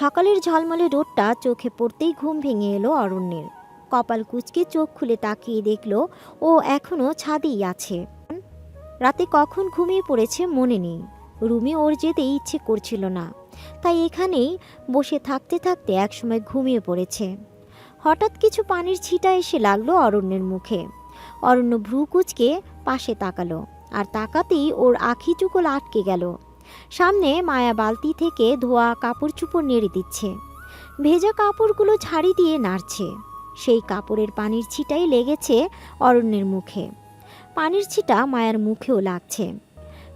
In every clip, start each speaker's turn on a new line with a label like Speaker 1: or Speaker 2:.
Speaker 1: সকালের ঝলমলে রোদটা চোখে পড়তেই ঘুম ভেঙে এলো অরণ্যের। কপাল কুচকে চোখ খুলে তাকিয়ে দেখল, ও এখনও ছাদেই আছে। রাতে কখন ঘুমিয়ে পড়েছে মনে নেই। রুমে ওর যেতে ইচ্ছে করছিল না। তাই এখানেই বসে থাকতে থাকতে একসময় ঘুমিয়ে পড়েছে। হঠাৎ কিছু পানির ছিটা এসে লাগল অরণ্যের মুখে। অরণ্য ভ্রু কুচকে পাশে তাকালো, আর তাকাতেই ওর আখি চুকল আটকে গেল। সামনে মায়া বালতি থেকে ধোয়া কাপড় চুপড় নেড়ে দিচ্ছে। ভেজা কাপড়গুলো ছাড়ি দিয়ে নাড়ছে। সেই কাপড়ের পানির ছিটাই লেগেছে অরণ্যের মুখে। পানির ছিটা মায়ের মুখেও লাগছে।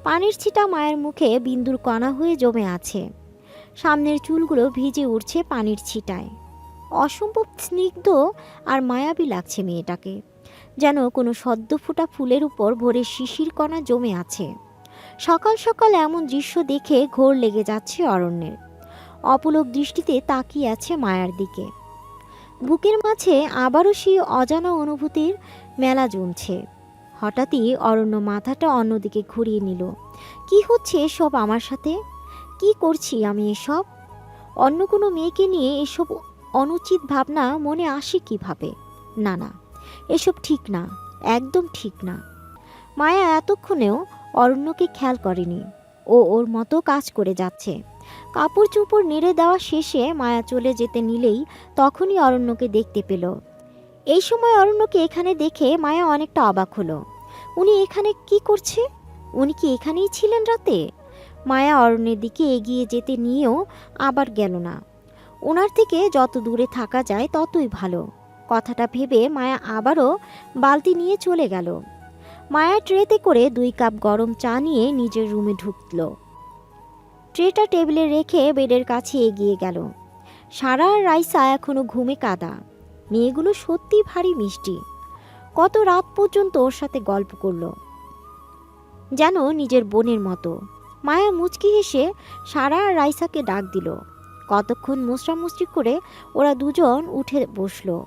Speaker 1: পানির ছিটা মায়ের মুখে বিন্দুর কণা হয়ে জমে আছে। সামনের চুলগুলো ভিজে উঠছে পানির ছিটায়। অসম্ভব স্নিগ্ধ আর মায়াবী লাগছে মেয়েটাকে। যেন কোনো সদ্য ফোটা ফুলের উপর ভোরে শিশির কণা জমে আছে। সকাল সকাল এমন দৃশ্য দেখে ঘোর লেগে যাচ্ছে অরণ্যের। অপলক দৃষ্টিতে তাকিয়ে আছে মায়ার দিকে। বুকের মাঝে আবারও সেই অজানা অনুভূতির মেলা জমছে। হঠাৎই অরণ্য মাথাটা অন্যদিকে ঘুরিয়ে নিল। কি হচ্ছে এসব আমার সাথে? কি করছি আমি এসব? অন্য কোনো মেয়েকে নিয়ে এসব অনুচিত ভাবনা মনে আসে কীভাবে? না না, এসব ঠিক না, একদম ঠিক না। মায়া এতক্ষণেও অরণ্যকে খেয়াল করেনি। ও ওর মতো কাজ করে যাচ্ছে। কাপড় চুপড় নেড়ে দেওয়া শেষে মায়া চলে যেতে নিলেই তখনই অরণ্যকে দেখতে পেল। এই সময় অরণ্যকে এখানে দেখে মায়া অনেকটা অবাক হলো। উনি এখানে কি করছে? উনি কি এখানেই ছিলেন রাতে? মায়া অরণ্যের দিকে এগিয়ে যেতে নিয়েও আবার গেল না। ওনার থেকে যত দূরে থাকা যায় ততই ভালো। কথাটা ভেবে মায়া আবারও বালতি নিয়ে চলে গেল। মায়া ট্রেতে করে দুই কাপ গরম চা নিয়ে নিজের রুমে ঢুকল। ট্রেটা টেবিলে রেখে বেডের কাছে এগিয়ে গেল। সারা রাইসা এখনও ঘুমে কাদা। মেয়েগুলো সত্যি ভারী মিষ্টি। কত রাত পর্যন্ত ওর সাথে গল্প করল। যেন নিজের বোনের মতো। মায়া মুচকি হেসে সারা রাইসাকে ডাক দিল। কতক্ষণ মুচড়ামুচড়ি করে ওরা দুজন উঠে বসল।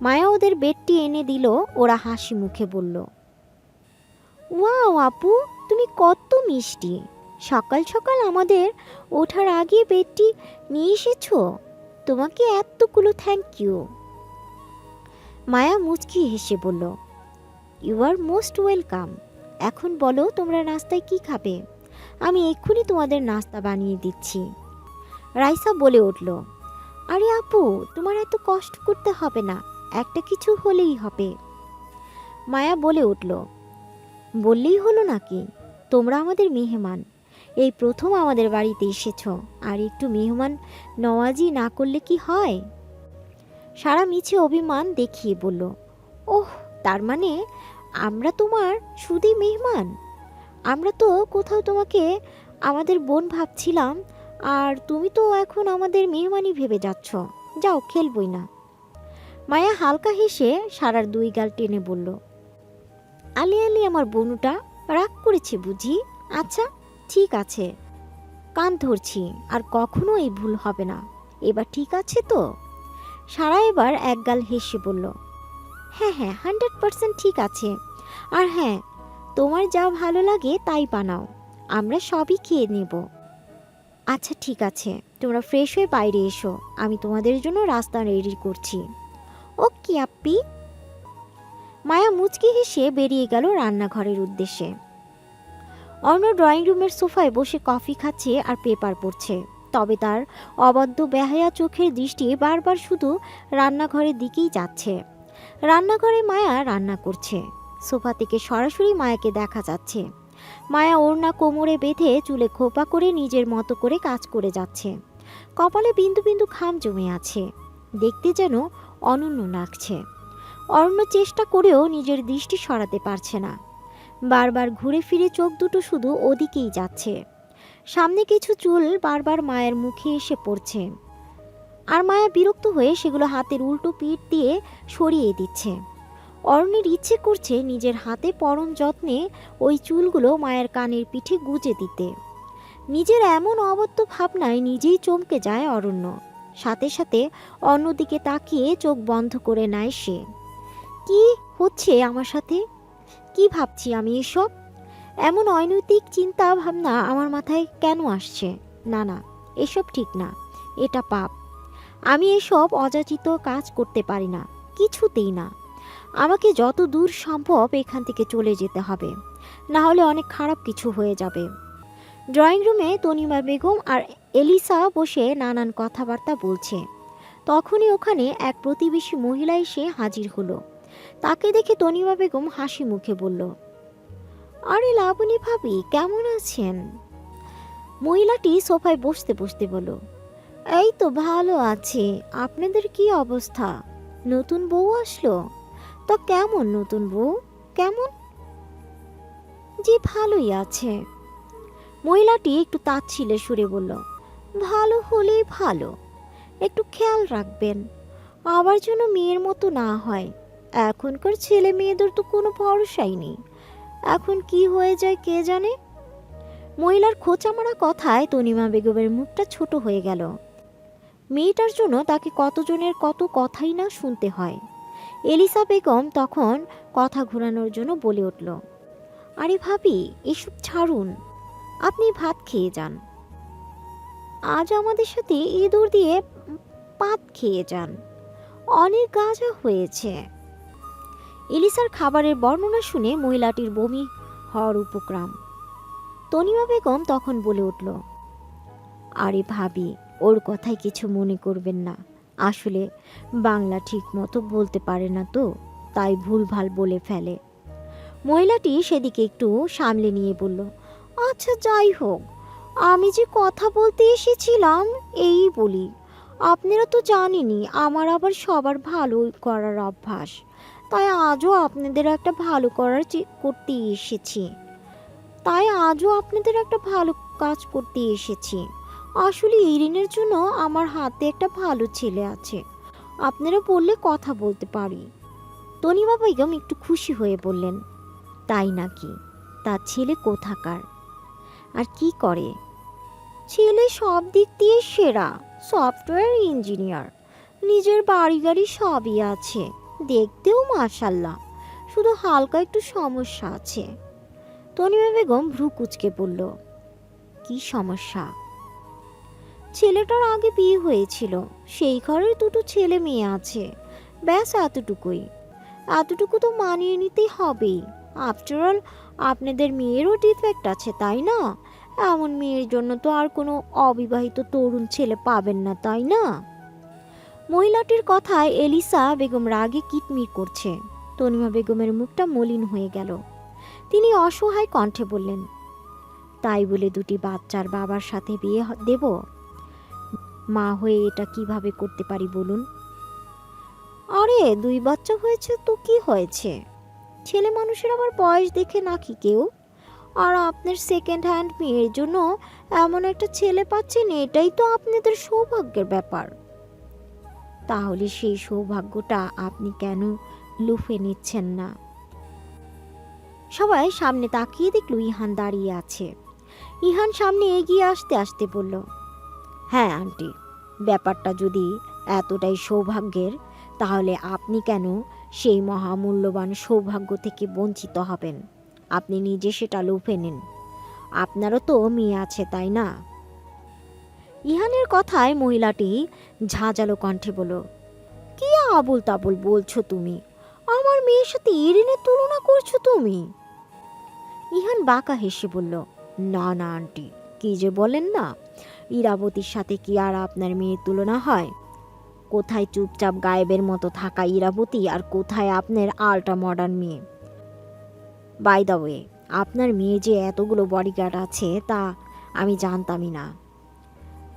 Speaker 1: মায়া ওদের বেডটি এনে দিল, ওরা হাসি মুখে বলল ওয়াও, আপু, তুমি কত মিষ্টি। সকাল সকাল আমাদের ওঠার আগে বেডটি নিয়ে এসেছ। তোমাকে এতগুলো থ্যাংক ইউ মায়া মুচকি হেসে বলল ইউ আর মোস্ট ওয়েলকাম এখন বলো, তোমরা নাস্তায় কি খাবে? আমি এক্ষুনি তোমাদের নাস্তা বানিয়ে দিচ্ছি। রাইসা বলে উঠল, আরে আপু, তোমার এত কষ্ট করতে হবে না, একটা কিছু হলেই হবে। মায়া বলে উঠল বললেই হলো নাকি? তোমরা আমাদের মেহমান। এই প্রথম আমাদের বাড়িতে এসেছ। আর একটু মেহমান নওয়াজি না করলে কি হয়? সারা মিছে অভিমান দেখিয়ে বলল, ওহ, তার মানে আমরা তোমার শুধুই মেহমান? আমরা তো কোথাও তোমাকে আমাদের বোন ভাবছিলাম, আর তুমি তো এখন আমাদের মেহমানই ভেবে যাচ্ছ। যাও, খেলবই না। মায়া হালকা হেসে সারার দুই গাল টেনে বলল আলি আলি আমার বনুটা রাগ করেছে বুঝি? আচ্ছা ঠিক আছে। কান ধরছি, আর কখনো এই ভুল হবে না। এবার ঠিক আছে তো? সারা এবার একগাল হেসে বলল হ্যাঁ হ্যাঁ হান্ড্রেড পার্সেন্ট ঠিক আছে। আর হ্যাঁ তোমার যা ভালো লাগে তাই বানাও। আমরা সবই খেয়ে নেব। আচ্ছা ঠিক আছে। তোমরা ফ্রেশ হয়ে বাইরে এসো। আমি তোমাদের জন্য রাস্তা রেডি করছি। ওকে আপ্পি মায়া মুচকি হেসে বেরিয়ে গেল রান্নাঘরের উদ্দেশ্যে। অর্ণ ড্রয়িং রুমের সোফায় বসে কফি খাচ্ছে আর পেপার পড়ছে। তবে তার অবাধ্য, বেহায়া চোখের দৃষ্টি বারবার শুধু রান্নাঘরের দিকেই যাচ্ছে। রান্নাঘরে মায়া রান্না করছে। সোফা থেকে সরাসরি মায়াকে দেখা যাচ্ছে। মায়া ওড়না কোমরে বেঁধে চুলে খোপা করে নিজের মতো করে কাজ করে যাচ্ছে। কপালে বিন্দু বিন্দু খাম জমে আছে। দেখতে যেন অনন্য লাগছে। অরণ্য চেষ্টা করেও নিজের দৃষ্টি সরাতে পারছে না। বারবার ঘুরে ফিরে চোখ দুটো শুধু ওদিকেই যাচ্ছে। সামনে কিছু চুল বারবার মায়ের মুখে এসে পড়ছে। আর মায়া বিরক্ত হয়ে সেগুলো হাতের উল্টো পিঠ দিয়ে সরিয়ে দিচ্ছে। অরণ্যের ইচ্ছে করছে নিজের হাতে পরম যত্নে ওই চুলগুলো মায়ের কানের পিঠে গুজে দিতে। নিজের এমন অবত্য ভাবনায় নিজেই চমকে যায় অরণ্য। সাথে সাথে অন্যদিকে তাকিয়ে চোখ বন্ধ করে নেয় সে। কি হচ্ছে আমার সাথে? কি ভাবছি আমি এসব? এমন অনৈতিক চিন্তা ভাবনা আমার মাথায় কেন আসছে? না না, এসব ঠিক না, এটা পাপ। আমি এসব অযাচিত কাজ করতে পারি না, কিছুতেই না। আমাকে যত দূর সম্ভব এখান থেকে চলে যেতে হবে, না হলে অনেক খারাপ কিছু হয়ে যাবে। ড্রয়িং রুমে তনিমা বেগম আর এলিসা বসে নানান কথাবার্তা বলছে। তখনই ওখানে এক প্রতিবেশী মহিলা এসে হাজির হলো। তাকে দেখে তনিমা বেগম হাসি মুখে বলল, আরে লাবণী ভাবি, কেমন আছেন? মহিলাটি সোফায় বসতে বসতে বলল, এই তো ভালো আছে, আপনাদের কি অবস্থা? নতুন বউ আসলো? তো কেমন নতুন বউ? কেমন? জি, ভালোই আছে। মহিলাটি একটু তাচ্ছিলে সুরে বলল, ভালো হলেই ভালো, একটু খেয়াল রাখবেন, আবার যেন মেয়ের মতো না হয়। এখনকার ছেলে মেয়েদের তো কোনো ভরসাই নেই। এখন কি হয়ে যায় কে জানে? মহিলার খোঁচা মারা কথায় তনিমা বেগমের মুখটা ছোট হয়ে গেল। মেয়েটার জন্য তাকে কতজনের কত কথাই না শুনতে হয়। এলিসা বেগম তখন কথা ঘোরানোর জন্য বলে উঠল, আরে ভাবি, এসব ছাড়ুন। আপনি ভাত খেয়ে যান। আজ আমাদের সাথে ইঁদুর দিয়ে পাত খেয়ে যান। অনেক গাজা হয়েছে। এলিসার খাবারের বর্ণনা শুনে মহিলাটির বমি হওয়ার উপক্রম। তনিমা বেগম তখন বলে উঠল, আরে ভাবি, ওর কথায় কিছু মনে করবেন না। আসলে বাংলা ঠিক মতো বলতে পারে না তো, তাই ভুলভাল বলে ফেলে। মহিলাটি সেদিকে একটু সামলে নিয়ে বলল আচ্ছা যাই হোক, আমি যে কথা বলতে এসেছিলাম এই বলি। আপনারা তো জানেনই, আমার আবার সবার ভালো করার অভ্যাস। তাই আজও আপনাদের একটা ভালো করার করতে এসেছি। তাই আজও আপনাদের একটা ভালো কাজ করতে এসেছি। আসলে ইরিনের জন্য আমার হাতে একটা ভালো ছেলে আছে। আপনারা বললে কথা বলতে পারি। তনিমা বেগম একটু খুশি হয়ে বললেন, তাই নাকি? তার ছেলে কোথাকার? আর কি করে? ছেলে সব দিক দিয়ে সেরা, সফটওয়্যার ইঞ্জিনিয়ার। নিজের বাড়ি গাড়ি সবই আছে। দেখতেও মাশাল্লাহ। শুধু হালকা একটু সমস্যা আছে। তনিমা বেগম ভ্রু কুচকে বলল, কি সমস্যা? ছেলেটার আগে বিয়ে হয়েছিল। সেই ঘরের দুটো ছেলে মেয়ে আছে। ব্যাস এতটুকুই। এতটুকু তো মানিয়ে নিতেই হবেই। আফটারঅল আপনাদের মেয়েরও ডিফেক্ট আছে, তাই না? এমন মেয়ের জন্য তো আর কোনো অবিবাহিত তরুণ ছেলে পাবেন না, তাই না? মহিলাটির কথায় এলিসা বেগম রাগে কিটমির করছে। তনিমা বেগমের মুখটা মলিন হয়ে গেল। তিনি অসহায় কণ্ঠে বললেন, তাই বলে দুটি বাচ্চার বাবার সাথে বিয়ে দেব? মা হয়ে এটা কীভাবে করতে পারি বলুন? আরে, দুই বাচ্চা হয়েছে তো কি হয়েছে? ছেলে মানুষের আবার বয়স দেখে নাকি কেউ? আর আপনার সেকেন্ড হ্যান্ড মেয়ের জন্য এমন একটা ছেলে পাচ্ছেন, এটাই তো আপনাদের সৌভাগ্যের ব্যাপার। তাহলে সেই সৌভাগ্যটা আপনি কেন লুফে নিচ্ছেন না? সবাই সামনে তাকিয়ে দেখল ইহান দাঁড়িয়ে আছে। ইহান সামনে এগিয়ে আসতে আসতে বলল হ্যাঁ আন্টি, ব্যাপারটা যদি এতটাই সৌভাগ্যের, তাহলে আপনি কেন সেই মহামূল্যবান সৌভাগ্য থেকে বঞ্চিত হবেন? আপনি নিজে সেটা লুফে নিন। আপনারও তো মেয়ে আছে, তাই না? ইহানের কথায় মহিলাটি ঝাঁঝালো কণ্ঠে বলল, কি আবুল তাবুল বলছো তুমি? আমার মেয়ের সাথে ইরিনের তুলনা করছ তুমি? ইহান বাঁকা হেসে বলল, না না আন্টি, কি যে বলেন না। ইরাবতীর সাথে কি আর আপনার মেয়ের তুলনা হয়? কোথায় চুপচাপ গায়েবের মতো থাকা ইরাবতী আর কোথায় আপনার আল্ট্রা মডার্ন মেয়ে? বাই দ্য ওয়ে আপনার মেয়ে যে এতগুলো বডিগার্ড আছে তা আমি জানতামই না।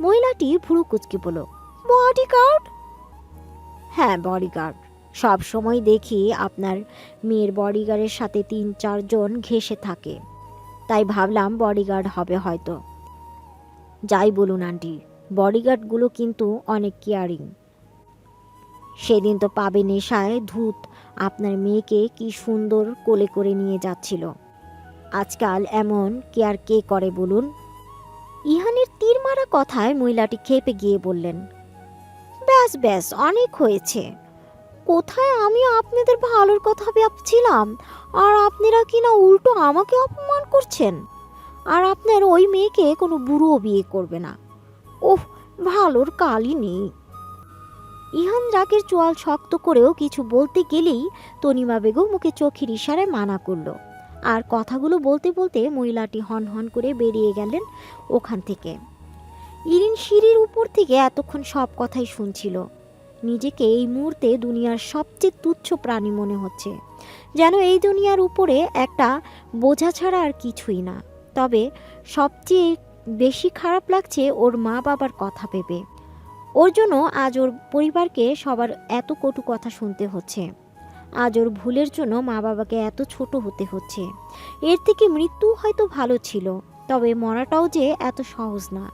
Speaker 1: মহিলাটি ভুরু কুচকে বলল বডিগার্ড হ্যাঁ বডিগার্ড সব সময় দেখি আপনার মেয়ের বডিগার্ডের সাথে তিন চারজন ঘেসে থাকে। তাই ভাবলাম বডিগার্ড হবে হয়তো। যাই বলুন, আন্টি বডিগার্ডগুলো কিন্তু অনেক কেয়ারিং সেদিন তো পাবে নেশায় ধূত আপনার মেয়েকে কি সুন্দর কোলে করে নিয়ে যাচ্ছিল। আজকাল এমন কেয়ার কে করে বলুন? ইহানের তীর মারা কথায় মহিলাটি খেপে গিয়ে বললেন, ব্যাস ব্যাস, অনেক হয়েছে। কোথায় আমি আপনাদের ভালোর কথা ভাবছিলাম? আর আপনারা কিনা উল্টো আমাকে অপমান করছেন? আর আপনার ওই মেয়েকে কোনো বুড়ো বিয়ে করবে না। ওহ, ভালোর কালই নেই ইহান রাগের চোয়াল শক্ত করেও কিছু বলতে গেলেই তনিমা বেগম মুখে চোখের ইশারায় মানা করল আর কথাগুলো বলতে বলতে মহিলাটি হন হন করে বেরিয়ে গেলেন ওখান থেকে। ইরিন সিঁড়ির উপর থেকে এতক্ষণ সব কথাই শুনছিল। নিজেকে এই মুহূর্তে দুনিয়ার সবচেয়ে তুচ্ছ প্রাণী মনে হচ্ছে। যেন এই দুনিয়ার উপরে একটা বোঝা ছাড়া আর কিছুই না। তবে সবচেয়ে বেশি খারাপ লাগছে ওর মা বাবার কথা ভেবে। ওর জন্য আজ ওর পরিবারকে সবার এত কটু কথা শুনতে হচ্ছে। আজ ওর ভুলের জন্য মা বাবাকে এত ছোট হতে হচ্ছে। এর থেকে মৃত্যু হয়তো ভালো ছিল, তবে মরাটাও যে এত সহজ না।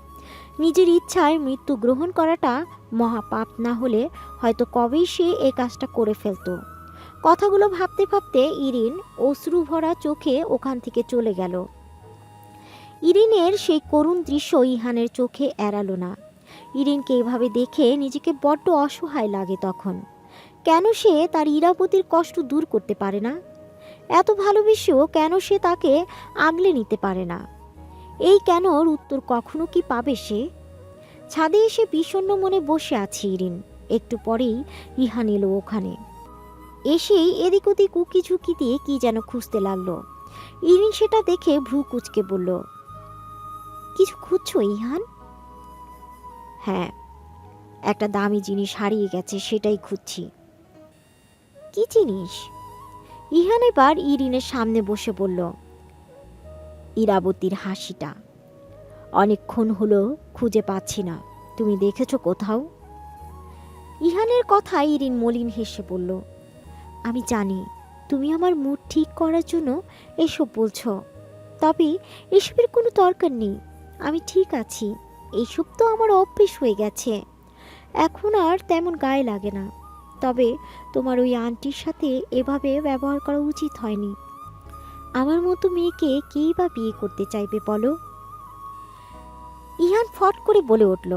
Speaker 1: নিজের ইচ্ছায় মৃত্যু গ্রহণ করাটা মহাপাপ না হলে হয়তো কবেই সে এ কাজটা করে ফেলতো। কথাগুলো ভাবতে ভাবতে ইরিন অশ্রু ভরা চোখে ওখান থেকে চলে গেল। ইরিনের সেই করুণ দৃশ্য ইহানের চোখে এড়ালো না। ইরিনকে এভাবে দেখে নিজেকে বড্ড অসহায় লাগে তখন। কেন সে তার ইরাপতির কষ্ট দূর করতে পারে না? এত ভালোবেসেও কেন সে তাকে আগলে নিতে পারে না? এই কেনর উত্তর কখনো কি পাবে সে? ছাদে এসে বিষণ্ণ মনে বসে আছে ইরিন। একটু পরেই ইহান এলো ওখানে। এসেই এদিক ওদিক উকি ঝুঁকি দিয়ে কি যেন খুঁজতে লাগল। ইরিন সেটা দেখে ভ্রু কুচকে বলল, কিছু খুঁজছো, ইহান? হ্যাঁ একটা দামি জিনিস হারিয়ে গেছে, সেটাই খুঁজছি। কি জিনিস? ইহান এবার ইরিনের সামনে বসে বলল ইরাবতীর হাসিটা। অনেকক্ষণ হলো খুঁজে পাচ্ছি না। তুমি দেখেছ কোথাও? ইহানের কথা ইরিন মলিন হেসে বলল আমি জানি, তুমি আমার মুড ঠিক করার জন্য এসব বলছ। তবে এসবের কোনো দরকার নেই। আমি ঠিক আছি। এইসব তো আমার অভ্যেস হয়ে গেছে। এখন আর তেমন গায়ে লাগে না। তবে তোমার ওই আন্টির সাথে এভাবে ব্যবহার করা উচিত হয়নি। আমার মতো মেয়েকে কেই বা বিয়ে করতে চাইবে বলো? ইহান ফট করে বলে উঠল,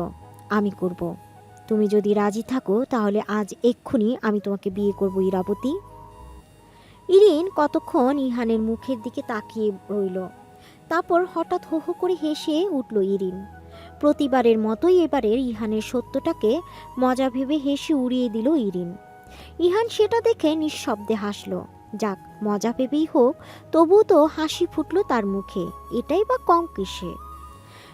Speaker 1: আমি করব। তুমি যদি রাজি থাকো, তাহলে আজ এক্ষুনি আমি তোমাকে বিয়ে করব, ইরাবতী। ইরিন কতক্ষণ ইহানের মুখের দিকে তাকিয়ে রইল। তারপর হঠাৎ হো হো করে হেসে উঠল ইরিন। প্রতিবারের মতোই এবারের ইহানের সত্যটাকে মজা ভেবে হেসে উড়িয়ে দিল ইরিন। ইহান সেটা দেখে নিঃশব্দে হাসল। যাক, মজা ভেবেই হোক তবু তো হাসি ফুটলো তার মুখে। এটাই বা কম কিসে?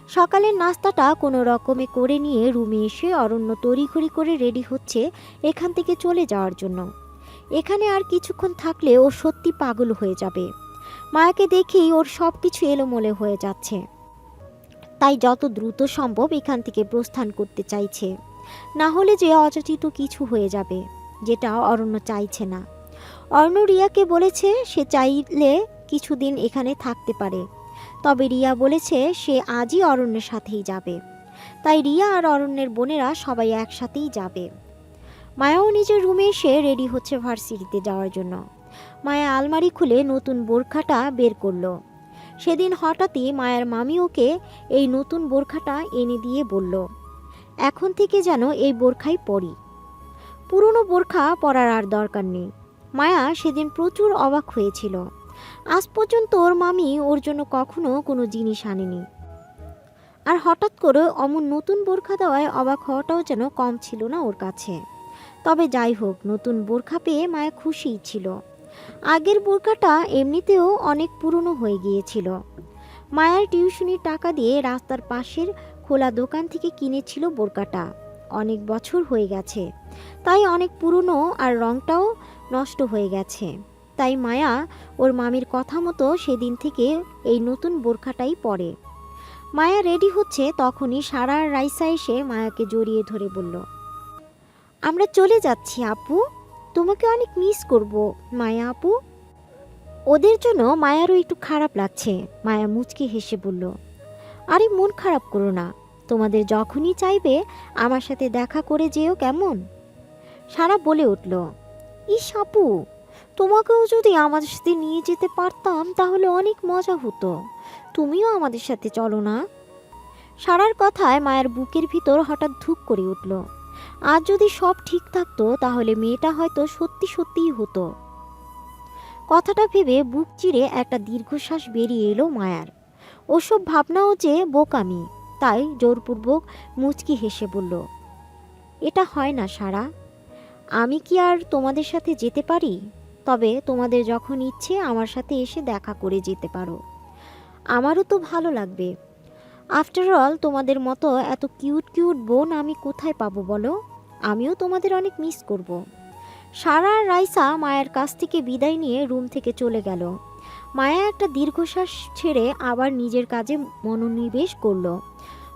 Speaker 1: সকালের নাস্তাটা কোনো রকমে করে নিয়ে রুমে এসে অরণ্য তড়িঘড়ি করে রেডি হচ্ছে এখান থেকে চলে যাওয়ার জন্য। এখানে আর কিছুক্ষণ থাকলে ও সত্যি পাগল হয়ে যাবে। মায়াকে দেখেই ওর সব কিছু এলোমলে হয়ে যাচ্ছে। তাই যত দ্রুত সম্ভব এখান থেকে প্রস্থান করতে চাইছে। না হলে যে অযাচিত কিছু হয়ে যাবে, যেটা অরণ্য চাইছে না। অর্ণ রিয়াকে বলেছে সে চাইলে কিছুদিন এখানে থাকতে পারে। তবে রিয়া বলেছে সে আজই অরণ্যের সাথেই যাবে। তাই রিয়া আর অরণ্যের বোনেরা সবাই একসাথেই যাবে। মায়াও নিজের রুমে এসে রেডি হচ্ছে ভার্সিটিতে যাওয়ার জন্য। মায়া আলমারি খুলে নতুন বোরখাটা বের করল। সেদিন হঠাৎই মায়ের মামি ওকে এই নতুন বোরখাটা এনে দিয়ে বলল, এখন থেকে যেন এই বোরখাই পরি পুরনো বোরখা পরার আর দরকার নেই। মায়া সেদিন প্রচুর অবাক হয়েছিল। আজ পর্যন্ত ওর মামি ওর জন্য কখনো কোনো জিনিস আনেনি। আর হঠাৎ করে অমন নতুন বোরখা দেওয়ায় অবাক হওয়াটাও যেন কম ছিল না ওর কাছে। তবে যাই হোক, নতুন বোরখা পেয়ে মায়া খুশিই ছিল। আগের বোরখাটা এমনিতেও অনেক পুরনো হয়ে গিয়েছিল। মায়ার টিউশনির টাকা দিয়ে রাস্তার পাশের খোলা দোকান থেকে কিনেছিল বোরকাটা। অনেক বছর হয়ে গেছে। তাই অনেক পুরনো আর রংটাও নষ্ট হয়ে গেছে। তাই মায়া ওর মামির কথা মতো সেদিন থেকে এই নতুন বোরখাটাই পরে। মায়া রেডি হচ্ছে তখনই সারা রাইসা এসে মায়াকে জড়িয়ে ধরে বলল, আমরা চলে যাচ্ছি, আপু। তোমাকে অনেক মিস করব, মায়া আপু। ওদের জন্য মায়ারও একটু খারাপ লাগছে, মায়া মুচকি হেসে বলল, আরে মন খারাপ করো না, তোমাদের যখনই চাইবে আমার সাথে দেখা করে যেও কেমন? সারা বলে উঠল, ইস আপু, তোমাকেও যদি আমাদের সাথে নিয়ে যেতে পারতাম তাহলে অনেক মজা হতো, তুমিও আমাদের সাথে চলো না? সারার কথায় মায়ের বুকের ভিতর হঠাৎ ধুক করে উঠল। আজ যদি সব ঠিক থাকতো, তাহলে মেয়েটা হয়তো সত্যি সত্যিই হতো। কথাটা ভেবে বুক চিরে একটা দীর্ঘশ্বাস বেরিয়ে এলো মায়ার। ওসব ভাবনাও যে বোকামি, তাই জোরপূর্বক মুচকি হেসে বলল, এটা হয় না, সারা। আমি কি আর তোমাদের সাথে যেতে পারি? তবে তোমাদের যখন ইচ্ছে, আমার সাথে এসে দেখা করে যেতে পারো। আমারও তো ভালো লাগবে। আফটার অল তোমাদের মতো এত কিউট কিউট বোন আমি কোথায় পাবো বলো? আমিও তোমাদের অনেক মিস করব। সারা রাইসা মায়ের কাছ থেকে বিদায় নিয়ে রুম থেকে চলে গেল। মায়া একটা দীর্ঘশ্বাস ছেড়ে আবার নিজের কাজে মনোনিবেশ করল।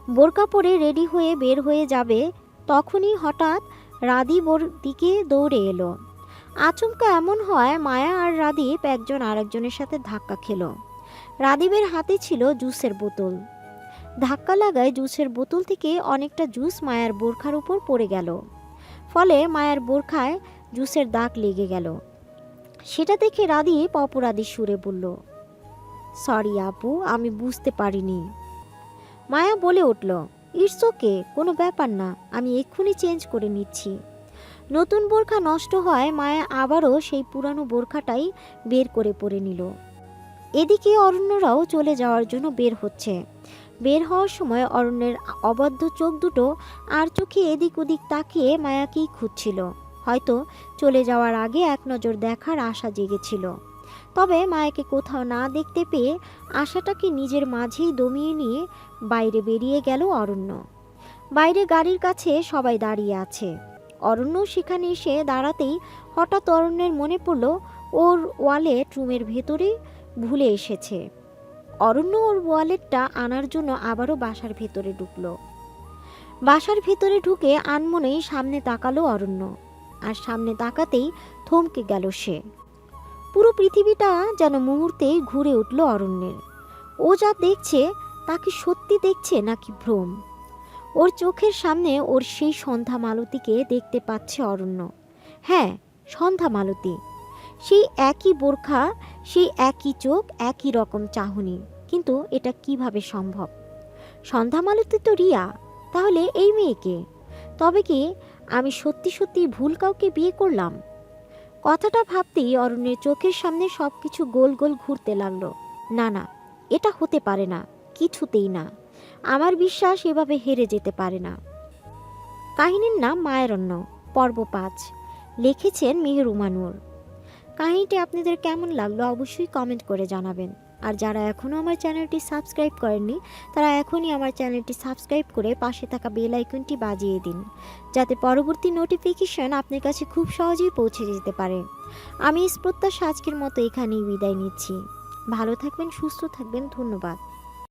Speaker 1: বোরকা পরে রেডি হয়ে বের হয়ে যাবে, তখনই হঠাৎ রাদীপ ওর দিকে দৌড়ে এলো। আচমকা এমন হয় মায়া আর রাদীপ একজন আরেকজনের সাথে ধাক্কা খেলো। রাদীপের হাতে ছিল জুসের বোতল। ধাক্কা লাগায় জুসের বোতল থেকে অনেকটা জুস মায়ার বোরখার উপর পড়ে গেল। ফলে মায়ার বোরখায় জুসের দাগ লেগে গেল। সেটা দেখে রাদীপ অপরাধী সুরে বলল, সরি আপু, আমি বুঝতে পারিনি। মায়া বলে উঠল, ইটস ওকে, কোনো ব্যাপার না, আমি এক্ষুনি চেঞ্জ করে নিচ্ছি। নতুন বোরখা নষ্ট হয় মায়া আবারও সেই পুরানো বোরখাটাই বের করে পরে নিল। এদিকে অরণ্যরাও চলে যাওয়ার জন্য বের হচ্ছে। বের হওয়ার সময় অরণ্যের অবাধ্য চোখ দুটো আর চোখে এদিক ওদিক তাকিয়ে মায়াকেই খুঁজছিল? হয়তো চলে যাওয়ার আগে এক নজর দেখার আশা জেগেছিল। তবে মায়াকে কোথাও না দেখতে পেয়ে আশাটাকে নিজের মাঝেই দমিয়ে নিয়ে বাইরে বেরিয়ে গেল অরণ্য। বাইরে গাড়ির কাছে সবাই দাঁড়িয়ে আছে। অরণ্য সেখানে এসে দাঁড়াতেই হঠাৎ অরণ্যের মনে পড়ল, ওর ওয়ালেট রুমের ভেতরে ভুলে এসেছে। অরণ্য ওর ওয়ালেটটা আনার জন্য আবারও বাসার ভেতরে ঢুকলো। বাসার ভেতরে ঢুকে আনমনেই সামনে তাকালো অরণ্য, আর সামনে তাকাতেই থমকে গেল সে। পুরো পৃথিবীটা যেন মুহূর্তেই ঘুরে উঠল অরণ্যের। ও যা দেখছে, তা কি সত্যি দেখছে নাকি ভ্রম? ওর চোখের সামনে ওর সেই সন্ধ্যা মালতীকে দেখতে পাচ্ছে অরণ্য। হ্যাঁ সন্ধ্যা মালতী সেই একই বোরখা, সেই একই চোখ, একই রকম চাহনি। কিন্তু এটা কীভাবে সম্ভব? সন্ধ্যা মালতী তো রিয়া, তাহলে এই মেয়েকে? তবে কি আমি সত্যি সত্যি ভুল কাউকে বিয়ে করলাম? কথাটা ভাবতেই অরণ্যের চোখের সামনে সব কিছু গোল গোল ঘুরতে লাগল। না না, এটা হতে পারে না, কিছুতেই না। আমার বিশ্বাস এভাবে হেরে যেতে পারে না। কাহিনীর নাম মায়েরণ্য, পর্ব পাঁচ। লিখেছেন মেহরুমানুর কাহিনীটি আপনাদের কেমন লাগল অবশ্যই কমেন্ট করে জানাবেন। আর যারা এখনও আমার চ্যানেলটি সাবস্ক্রাইব করেননি, তারা এখনই আমার চ্যানেলটি সাবস্ক্রাইব করে পাশে থাকা বেল আইকনটি বাজিয়ে দিন, যাতে পরবর্তী নোটিফিকেশন আপনার কাছে খুব সহজেই পৌঁছে যেতে পারে। আমি প্রত্যাশা আজকের মতো এখানেই বিদায় নিচ্ছি। ভালো থাকবেন, সুস্থ থাকবেন, ধন্যবাদ।